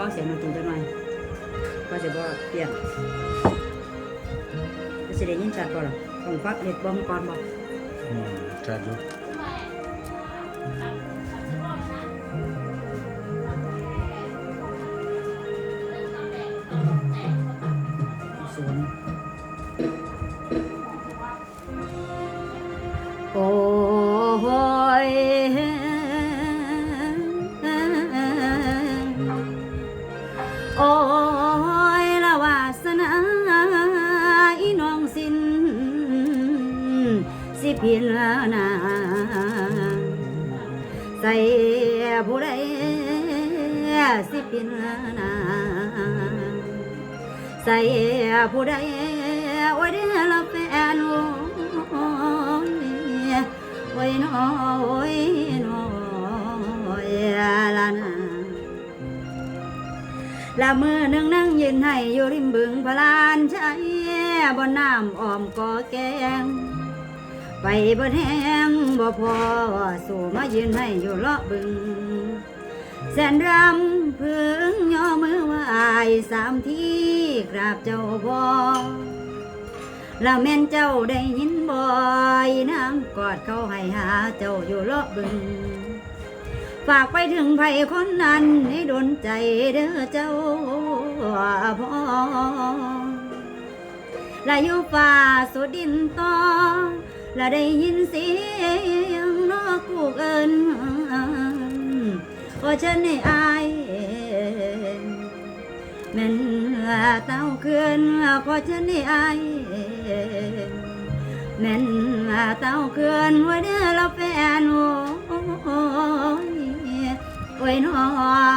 ข้อเสียงมันตึงจังหน่อยก็จะบ่เปลี่ยนก็สิได้ยินชัดบ่ล่ะต้องฟักเน็ตบ่มก่อนบอกอืมชัดดู สิพินนาใส่ผู้ใดสิพินนาใส่ผู้ใดโอ้ยเด้อละแฟนโอ้ยโอ้ยน้อยน้อยละนาละมือนึ่งนั่งยืนให้อยู่ริมบึงพลานใช้บนน้ำอ้อมกอแกง ไปบิดแห้งบ่พอสู่มายืนให้อยู่เลาะบึง แสนรำพึงย่อมือไหวสามทีกราบเจ้าพ่แล้วแม่นเจ้าได้ยินบ่อยน้ำกอดเขาให้หาเจ้าอยู่เลาะบึง ฝากไปถึงไผคนนั้นให้ดนใจเด้อเจ้าพ่อและอยู่ฟ้าสุดดินตอ และได้ยินเสียงนกกูกเอินก็ฉันให้อายแม่นเต้าเคือนก็ฉันให้อายแม่นเต้าเคือนไว้เด้อละแฟนโอ้ยโอ้ยน้อโอ้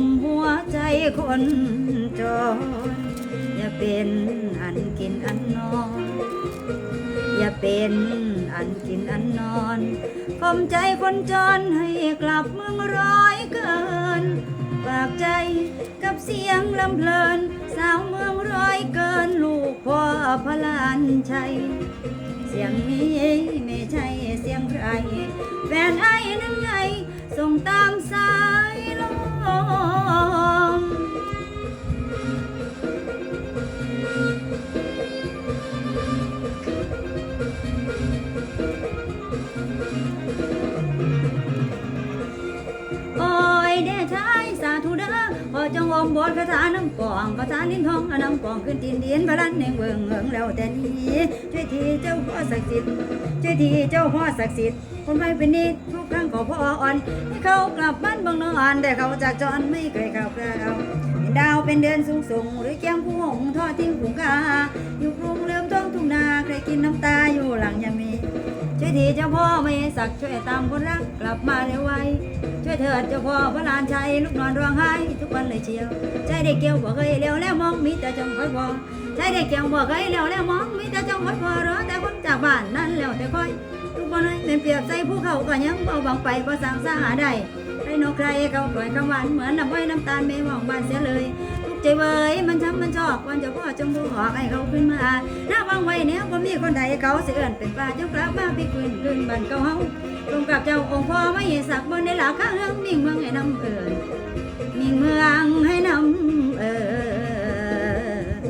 นต์ไปข่มหัวใจคนจนอย่าเป็นอันกินอันนอน อย่าเป็นอันกินอันนอนข่มใจคนจนให้กลับเมืองร้อยเกินฝากใจกับเสียงลำเพลิน สาวเมืองร้อยเกินลูกพ่อพลานชัย เสียงนี้ไม่ใช่เสียงใครแฟนไอ้นั้นไงส่งตามสาย จงอมบทคาถาน้ำกองคาถาลิ้นทองอาน้ำกองขึ้นตีนดินพลันแห่งเบืองเหิงแล้วแต่นี้ช่วยทีเจ้าพ่อศักดิ์สิทธิ์ช่วยทีเจ้าพ่อศักดิ์สิทธิ์คนไปเป็นนิดทุกครั้งขอพ่ออ่อนให้เขากลับบ้านบางนอนแต่เขาจากจอรไม่เคยเข้าคราวเป็นดาวเป็นเดือนสูงส่งหรือแก้มผู้หงทอดทิ้งผงกาอยู่ ทีเจ้าพ่อไม่สักช่วยตามคนรักกลับมาเร็วไวช่วยเถิดเจ้าพ่อพระลานชัยลูกนอนร้องไห้ทุกวันเลยเชียว ใจเด็กเกี่ยวบอกเคยเลี้ยวแล้วมองมีแต่จงคอยพอใจเด็กเกี่ยวบอกเคยเลี้ยวแล้วมองมีแต่จงคอยพอรอแต่คนจากบ้านนั้นแล้วแต่คอยทุกคนให้เป็นเปรียบใจผู้เขาก็ยังเบาบางไปพราะสั่งสาหาได้ใครนกใครเขาปล่อยคำหวานเหมือนน้ำอ้น้ำตาลไม่มองบ้านเสียเลย ทุกใจเว้ยมันช้ำมัน อบวันเจ้าพ่อจงบูหอกให้เขาขึ้นมาหน้าวางไว้เนี้ยก็มีคนใดเขาเสียเอินเป็นป้าเจ้ากลับมาพี่คืนคืนบ้านเก่าเฮาตรงกับเจ้าองค์พ่อไม่สักบนในหลักข้างเรื่องมิ่งเมืองให้นำเอิญมิ่งเมืองให้นำเอิญ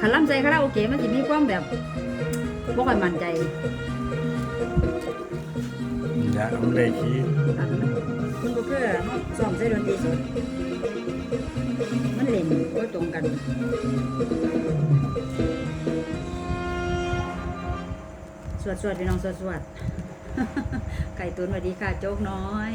ขันลำใจคาราโอเกะมันจะมีความแบบบ่ค่อยมั่นใจอย่าเมันมันก็คือเขาซ้อมใส่ดนตรีสดมันเล่นก็ตรงกันสวดสวดพี่น้องสวดสวดไก่ตุนสวัสดีค่ะโจ๊กน้อย